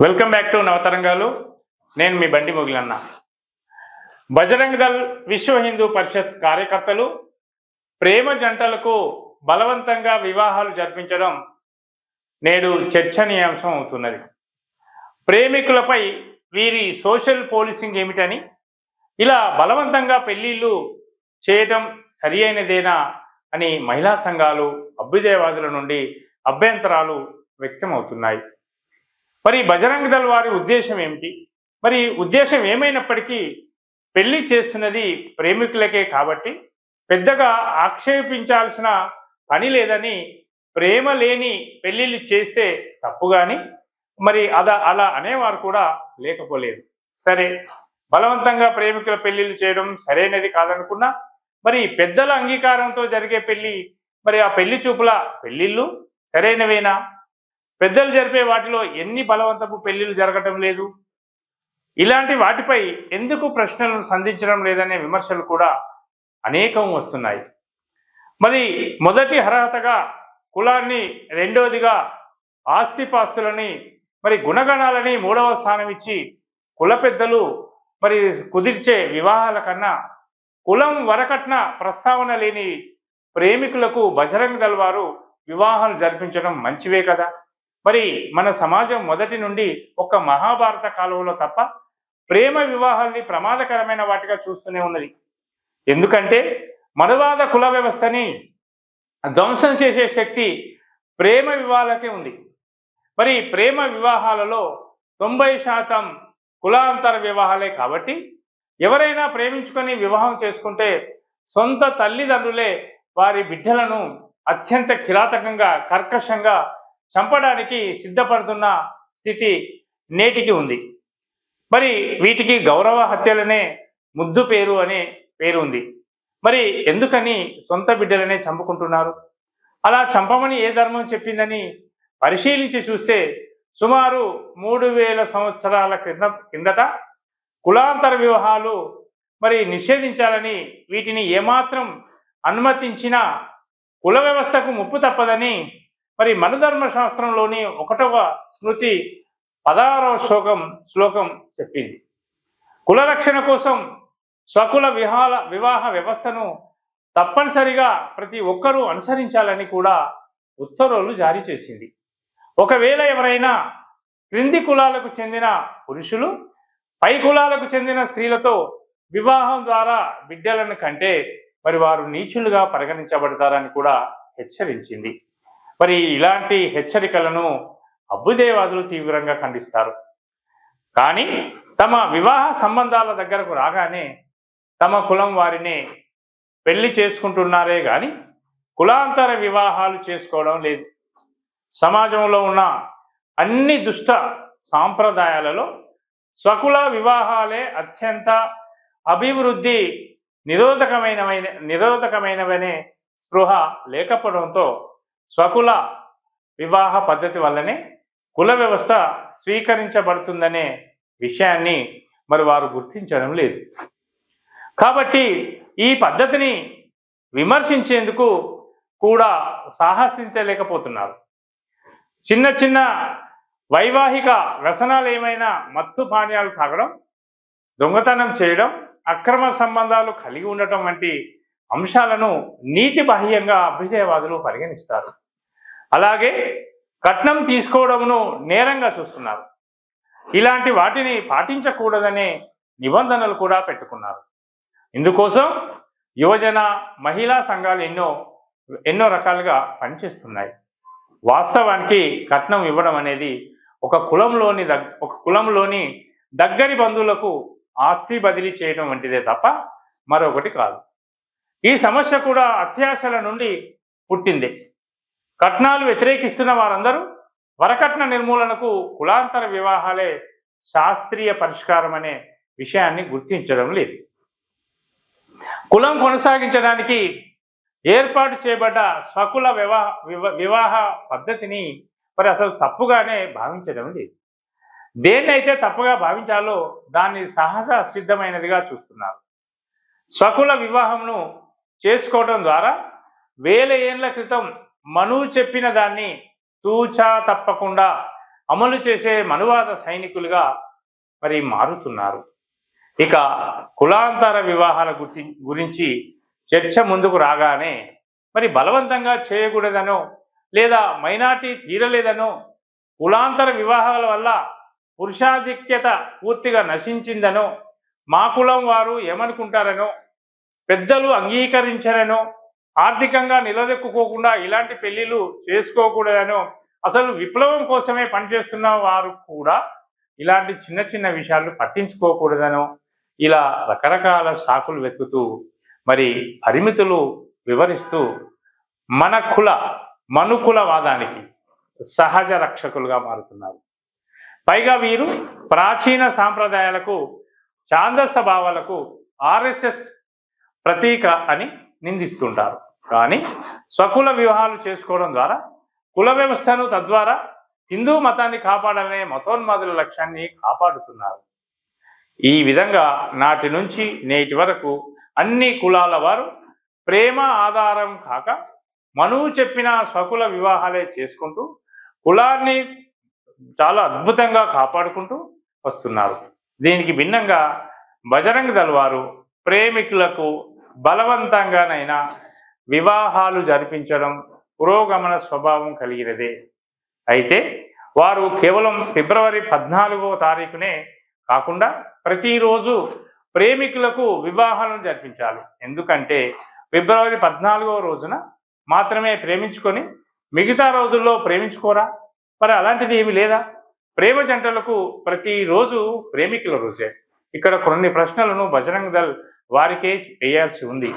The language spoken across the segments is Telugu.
వెల్కమ్ బ్యాక్ టు నవతరంగాలు నేను మీ బండి మొగిలన్న. బజరంగ్ దళ్ విశ్వ హిందూ పరిషత్ కార్యకర్తలు ప్రేమ జంటలకు బలవంతంగా వివాహాలు జరిపించడం నేడు చర్చనీయాంశం అవుతున్నది. ప్రేమికులపై వీరి సోషల్ పోలీసింగ్ ఏమిటని ఇలా బలవంతంగా పెళ్ళిళ్ళు చేయడం సరి అయినదేనా అని మహిళా సంఘాలు అభ్యుదయవాదుల నుండి అభ్యంతరాలు వ్యక్తమవుతున్నాయి. మరి బజరంగ దళ వారి ఉద్దేశం ఏమిటి? మరి ఉద్దేశం ఏమైనప్పటికీ పెళ్ళి చేస్తున్నది ప్రేమికులకే కాబట్టి పెద్దగా ఆక్షేపించాల్సిన పని లేదని ప్రేమ లేని పెళ్ళిళ్ళు చేస్తే తప్పు కానీ మరి అద అలా అనేవారు కూడా లేకపోలేదు. సరే బలవంతంగా ప్రేమికుల పెళ్ళిళ్ళు చేయడం సరైనది కాదనుకున్నా మరి పెద్దల అంగీకారంతో జరిగే పెళ్ళి మరి ఆ పెళ్ళి చూపుల పెళ్ళిళ్ళు సరైనవేనా? పెద్దలు జరిపే వాటిలో ఎన్ని బలవంతపు పెళ్ళిళ్ళు జరగటం లేదు? ఇలాంటి వాటిపై ఎందుకు ప్రశ్నలను సంధించడం లేదనే విమర్శలు కూడా అనేకం వస్తున్నాయి. మరి మొదటి అర్హతగా కులాన్ని రెండవదిగా ఆస్తిపాస్తులని మరి గుణగణాలని మూడవ స్థానం ఇచ్చి కుల పెద్దలు మరి కుదిర్చే వివాహాల కన్నా కులం వరకట్న ప్రస్తావన లేని ప్రేమికులకు బజరంగ దళ్ వారు వివాహాలు జరిపించడం మంచివే కదా? మరి మన సమాజం మొదటి నుండి ఒక మహాభారత కాలంలో తప్ప ప్రేమ వివాహాల్ని ప్రమాదకరమైన వాటిగా చూస్తూనే ఉన్నది. ఎందుకంటే మనువాద కుల వ్యవస్థని ధ్వంసం చేసే శక్తి ప్రేమ వివాహాలకే ఉంది. మరి ప్రేమ వివాహాలలో తొంభై శాతం కులాంతర వివాహాలే కాబట్టి ఎవరైనా ప్రేమించుకొని వివాహం చేసుకుంటే సొంత తల్లిదండ్రులే వారి బిడ్డలను అత్యంత కిరాతకంగా కర్కశంగా చంపడానికి సిద్ధపడుతున్న స్థితి నేటికి ఉంది. మరి వీటికి గౌరవ హత్యలనే ముద్దు పేరు అనే పేరు ఉంది. మరి ఎందుకని సొంత బిడ్డలనే చంపుకుంటున్నారు? అలా చంపమని ఏ ధర్మం చెప్పిందని పరిశీలించి చూస్తే సుమారు మూడు వేల సంవత్సరాల క్రింద కిందట కులాంతర వివాహాలు మరి నిషేధించాలని వీటిని ఏమాత్రం అనుమతించినా కుల వ్యవస్థకు ముప్పు తప్పదని మరి మన శాస్త్రంలోని ఒకటవ స్మృతి పదహారవ శ్లోకం శ్లోకం చెప్పింది. కుల రక్షణ కోసం స్వకుల విహాల వివాహ వ్యవస్థను తప్పనిసరిగా ప్రతి ఒక్కరూ అనుసరించాలని కూడా ఉత్తర్వులు జారీ చేసింది. ఒకవేళ ఎవరైనా క్రింది కులాలకు చెందిన పురుషులు పై కులాలకు చెందిన స్త్రీలతో వివాహం ద్వారా బిడ్డలను కంటే మరి వారు నీచులుగా పరిగణించబడతారని కూడా హెచ్చరించింది. మరి ఇలాంటి హెచ్చరికలను అభ్యుదయవాదులు తీవ్రంగా ఖండిస్తారు. కానీ తమ వివాహ సంబంధాల దగ్గరకు రాగానే తమ కులం వారిని పెళ్ళి చేసుకుంటున్నారే కానీ కులాంతర వివాహాలు చేసుకోవడం లేదు. సమాజంలో ఉన్న అన్ని దుష్ట సాంప్రదాయాలలో స్వకుల వివాహాలే అత్యంత అభివృద్ధి నిరోధకమైనవైన నిరోధకమైనవనే స్పృహ లేకపోవడంతో స్వకుల వివాహ పద్ధతి వల్లనే కుల వ్యవస్థ స్వీకరించబడుతుందనే విషయాన్ని మరి వారు గుర్తించడం లేదు. కాబట్టి ఈ పద్ధతిని విమర్శించేందుకు కూడా సాహసించలేకపోతున్నారు. చిన్న చిన్న వైవాహిక వ్యసనాలు ఏమైనా మత్తు పానీయాలు తాగడం దొంగతనం చేయడం అక్రమ సంబంధాలు కలిగి ఉండటం వంటి అంశాలను నీతి బాహ్యంగా అభ్యుదయవాదులు పరిగణిస్తారు. అలాగే కట్నం తీసుకోవడమును నేరంగా చూస్తున్నారు. ఇలాంటి వాటిని పాటించకూడదనే నిబంధనలు కూడా పెట్టుకున్నారు. ఇందుకోసం యువజన మహిళా సంఘాలు ఎన్నో ఎన్నో రకాలుగా పనిచేస్తున్నాయి. వాస్తవానికి కట్నం ఇవ్వడం అనేది ఒక కులంలోని దగ్ ఒక కులంలోని దగ్గరి బంధువులకు ఆస్తి బదిలీ చేయడం వంటిదే తప్ప మరొకటి కాదు. ఈ సమస్య కూడా అత్యాశల నుండి పుట్టింది. కట్నాలు వ్యతిరేకిస్తున్న వారందరూ వరకట్న నిర్మూలనకు కులాంతర వివాహాలే శాస్త్రీయ పరిష్కారం అనే విషయాన్ని గుర్తించడం లేదు. కులం కొనసాగించడానికి ఏర్పాటు చేయబడ్డ స్వకుల వివాహ వివ- వివాహ పద్ధతిని మరి అసలు తప్పుగానే భావించడం లేదు. దేన్నైతే తప్పుగా భావించాలో దాన్ని సహజ సిద్ధమైనదిగా చూస్తున్నారు. స్వకుల వివాహంను చేసుకోవడం ద్వారా వేల ఏండ్ల క్రితం మనువు చెప్పిన దాన్ని తూచా తప్పకుండా అమలు చేసే మనువాద సైనికులుగా మరి మారుతున్నారు. ఇక కులాంతర వివాహాల గురించి గురించి చర్చ ముందుకు రాగానే మరి బలవంతంగా చేయకూడదనో లేదా మైనార్టీ తీరలేదనో కులాంతర వివాహాల వల్ల పురుషాధిక్యత పూర్తిగా నశించిందనో మా కులం వారు ఏమనుకుంటారనో పెద్దలు అంగీకరించరనో ఆర్థికంగా నిలదొక్కుకోకుండా ఇలాంటి పెళ్ళిలు చేసుకోకూడదనో అసలు విప్లవం కోసమే పనిచేస్తున్న వారు కూడా ఇలాంటి చిన్న చిన్న విషయాలు పట్టించుకోకూడదనో ఇలా రకరకాల సాకులు వెతుకుతూ మరి పరిమితులు వివరిస్తూ మన కుల మనుకులవాదానికి సహజ రక్షకులుగా మారుతున్నారు. పైగా వీరు ప్రాచీన సాంప్రదాయాలకు ఛాందస భావాలకు ఆర్ఎస్ఎస్ ప్రతీక అని నిందిస్తుంటారు. కానీ స్వకుల వివాహాలు చేసుకోవడం ద్వారా కుల వ్యవస్థను తద్వారా హిందూ మతాన్ని కాపాడాలనే మతోన్మాదుల లక్ష్యాన్ని కాపాడుతున్నారు. ఈ విధంగా నాటి నుంచి నేటి వరకు అన్ని కులాల వారు ప్రేమ ఆధారం కాక మనువు చెప్పిన స్వకుల వివాహాలే చేసుకుంటూ కులాన్ని చాలా అద్భుతంగా కాపాడుకుంటూ వస్తున్నారు. దీనికి భిన్నంగా బజరంగ్ దళ్ వారు ప్రేమికులకు బలవంతంగానైనా వివాహాలు జరిపించడం పురోగమన స్వభావం కలిగినదే. అయితే వారు కేవలం ఫిబ్రవరి పద్నాలుగవ తారీఖునే కాకుండా ప్రతిరోజు ప్రేమికులకు వివాహాలను జరిపించాలి. ఎందుకంటే ఫిబ్రవరి పద్నాలుగవ రోజున మాత్రమే ప్రేమించుకొని మిగతా రోజుల్లో ప్రేమించుకోరా? మరి అలాంటిది ఏమి లేదా? ప్రేమ జంటలకు ప్రతిరోజు ప్రేమికుల రోజే. ఇక్కడ కొన్ని ప్రశ్నలను బజరంగ్ దళ్ వారికే వేయాల్సి ఉంది.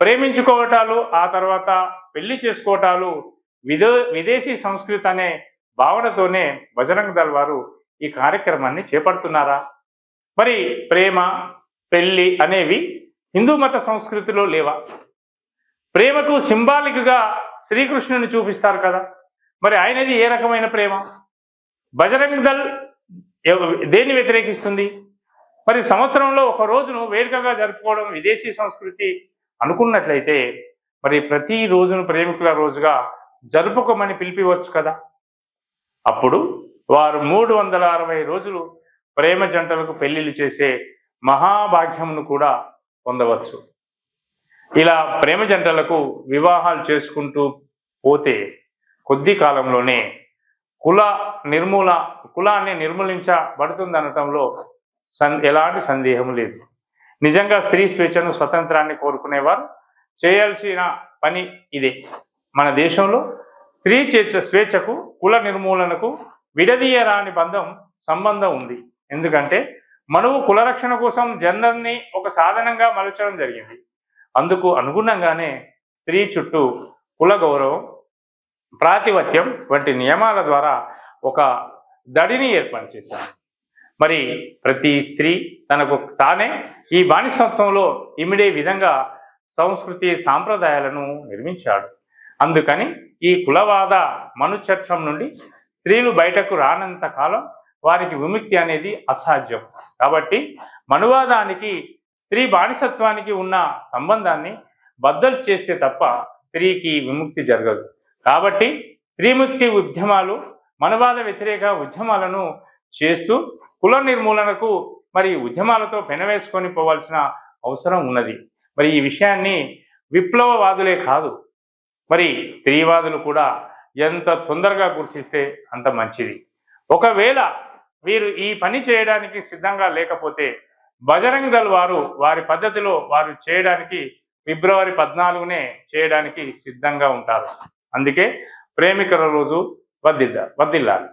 ప్రేమించుకోవటాలు ఆ తర్వాత పెళ్ళి చేసుకోవటాలు విదో విదేశీ సంస్కృతి అనే భావనతోనే బజరంగ్ దళ్ వారు ఈ కార్యక్రమాన్ని చేపడుతున్నారా? మరి ప్రేమ పెళ్ళి అనేవి హిందూ మత సంస్కృతిలో లేవా? ప్రేమకు సింబాలిక్గా శ్రీకృష్ణుని చూపిస్తారు కదా. మరి ఆయనది ఏ రకమైన ప్రేమ? బజరంగ్ దళ్ ఎవ- దేన్ని వ్యతిరేకిస్తుంది? మరి సంవత్సరంలో ఒక రోజును వేడుకగా జరుపుకోవడం విదేశీ సంస్కృతి అనుకున్నట్లయితే మరి ప్రతి రోజును ప్రేమికుల రోజుగా జరుపుకోమని పిలిపివచ్చు కదా? అప్పుడు వారు మూడు వందల అరవై రోజులు ప్రేమ జంటలకు పెళ్ళిళ్ళు చేసే మహాభాగ్యమును కూడా పొందవచ్చు. ఇలా ప్రేమ జంటలకు వివాహాలు చేసుకుంటూ పోతే కొద్ది కాలంలోనే కుల నిర్మూల కులాన్ని నిర్మూలించబడుతుందనటంలో ఎలాంటి సందేహం లేదు. నిజంగా స్త్రీ స్వేచ్ఛను స్వతంత్రాన్ని కోరుకునేవారు. చేయాల్సిన పని ఇదే. మన దేశంలో స్త్రీ స్వేచ్ఛ స్వేచ్ఛకు కుల నిర్మూలనకు విడదీయరాని బంధం సంబంధం ఉంది. ఎందుకంటే మనువు కులరక్షణ కోసం జెండర్ని ఒక సాధనంగా మలచడం జరిగింది. అందుకు అనుగుణంగానే స్త్రీ చుట్టూ కుల గౌరవం ప్రాతిపత్యం వంటి నియమాల ద్వారా ఒక దడిని ఏర్పాటు చేశారు. మరి ప్రతి స్త్రీ తనకు తానే ఈ బానిసత్వంలో ఇమిడే విధంగా సంస్కృతి సాంప్రదాయాలను నిర్మించాడు. అందుకని ఈ కులవాద మనుచర్చం నుండి స్త్రీలు బయటకు రానంత కాలం వారికి విముక్తి అనేది అసాధ్యం. కాబట్టి మనువాదానికి స్త్రీ బానిసత్వానికి ఉన్న సంబంధాన్ని బద్దలు చేస్తే తప్ప స్త్రీకి విముక్తి జరగదు. కాబట్టి స్త్రీముక్తి ఉద్యమాలు మనువాద వ్యతిరేక ఉద్యమాలను చేస్తూ కుల నిర్మూలనకు మరి ఉద్యమాలతో పెనవేసుకొని పోవాల్సిన అవసరం ఉన్నది. మరి ఈ విషయాన్ని విప్లవవాదులే కాదు మరి స్త్రీవాదులు కూడా ఎంత తొందరగా గుర్తిస్తే అంత మంచిది. ఒకవేళ వీరు ఈ పని చేయడానికి సిద్ధంగా లేకపోతే బజరంగ్ దళ్ వారు వారి పద్ధతిలో వారు చేయడానికి ఫిబ్రవరి పద్నాలుగునే చేయడానికి సిద్ధంగా ఉంటారు. అందుకే ప్రేమికుల రోజు వద్దిద్ద వద్దిల్లాలి